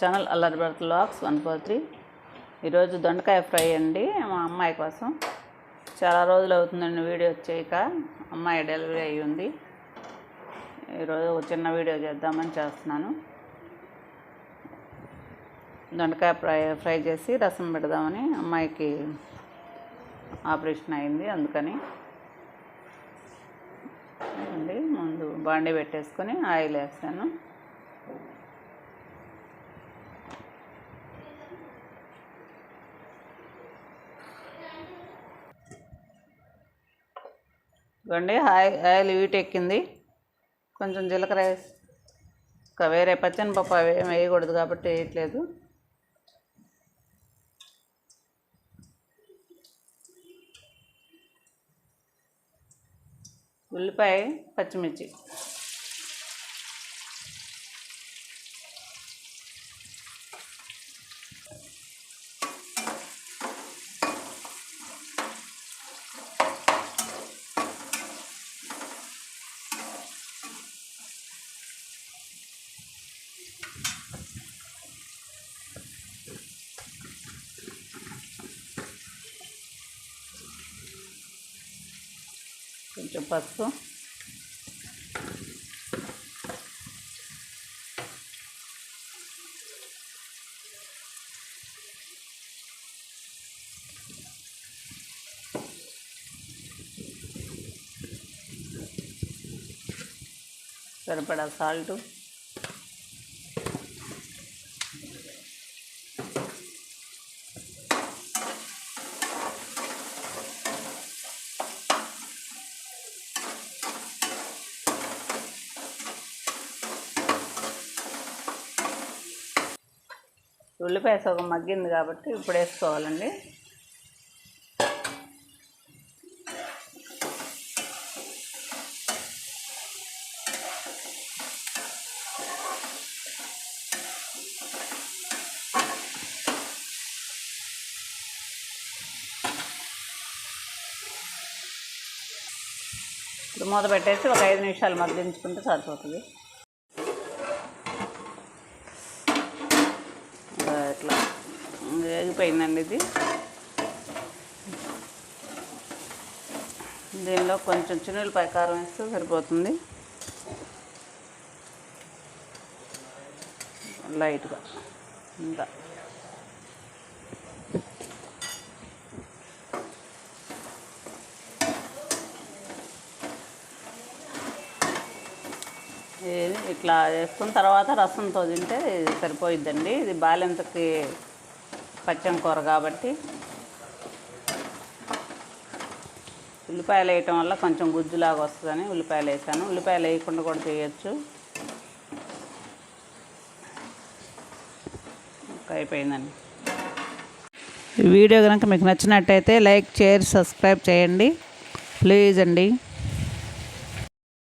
Channel Allari Bharath లాక్స్ one four three. ఈరోజు దొండకాయ ఫ్రై అండి మా అమ్మాయి కోసం. చాలా రోజులు అవుతుందండి వీడియో చేయక అమ్మాయి డెలివరీ అయ్యి ఉంది. ఈరోజు ఒక చిన్న వీడియో చేద్దామని చేస్తున్నాను. దొండకాయ ఫ్రై ఫ్రై చేసి రసం పెడదామని అమ్మాయికి ఆపరేషన్ అయింది అందుకని. అండి ముందు బాండీ పెట్టేసుకొని ఆయిల్ వేస్తాను ఇవ్వండి ఆయిల్ ఆయిల్ వీటెక్కింది కొంచెం జీలకర్ర వేసి ఇంకా వేరే పచ్చని పప్పు అవి ఏం వేయకూడదు కాబట్టి వేయట్లేదు. ఉల్లిపాయ పచ్చిమిర్చి. కొంచెం పసుపు సరిపడా సాల్టు ఉల్లిపాయ సగం మగ్గింది కాబట్టి ఇప్పుడు వేసుకోవాలండి. ఇప్పుడు మూత పెట్టేసి ఒక ఐదు నిమిషాలు మగ్గించుకుంటే సరిపోతుంది. ఇట్లా వేగిపోయిందండి ఇది. దీనిలో కొంచెం చిన్నులపాయ కారం వేస్తే సరిపోతుంది. లైట్గా. ఇంకా. ఇట్లా వేసుకున్న తర్వాత రసంతో తింటే ఇది సరిపోయిద్దండి. ఇది బాలెంతకి పచ్చం కూర కాబట్టి. ఉల్లిపాయలు వేయటం వల్ల కొంచెం గుజ్జులాగా వస్తుందని ఉల్లిపాయలు వేసాను. ఉల్లిపాయలు వేయకుండా కూడా చేయొచ్చు. ఇంకా అయిపోయిందండి. వీడియో కనుక మీకు నచ్చినట్టయితే లైక్ షేర్ సబ్స్క్రైబ్ చేయండి. ప్లీజ్ అండి.